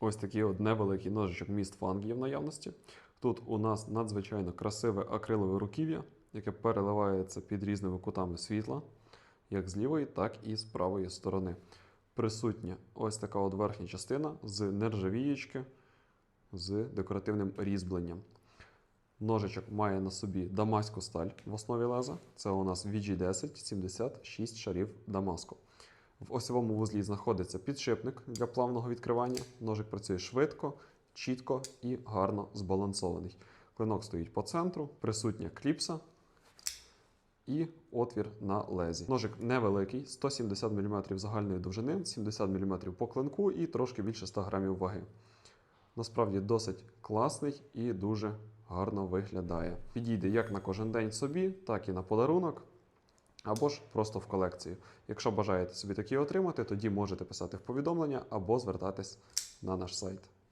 Ось такий от невеликий ножичок міст фанг є в наявності. Тут у нас надзвичайно красиве акрилове руків'я, яке переливається під різними кутами світла, як з лівої, так і з правої сторони. Присутня ось така от верхня частина з нержавіючки з декоративним різьбленням. Ножичок має на собі дамаську сталь в основі леза. Це у нас VG10 76 шарів дамаску. В осьовому вузлі знаходиться підшипник для плавного відкривання. Ножик працює швидко, чітко і гарно збалансований. Клинок стоїть по центру, присутня кліпса і отвір на лезі. Ножик невеликий, 170 мм загальної довжини, 70 мм по клинку і трошки більше 100 грамів ваги. Насправді досить класний і дуже гарно виглядає. Підійде як на кожен день собі, так і на подарунок, або ж просто в колекцію. Якщо бажаєте собі такі отримати, тоді можете писати в повідомлення або звертатись на наш сайт.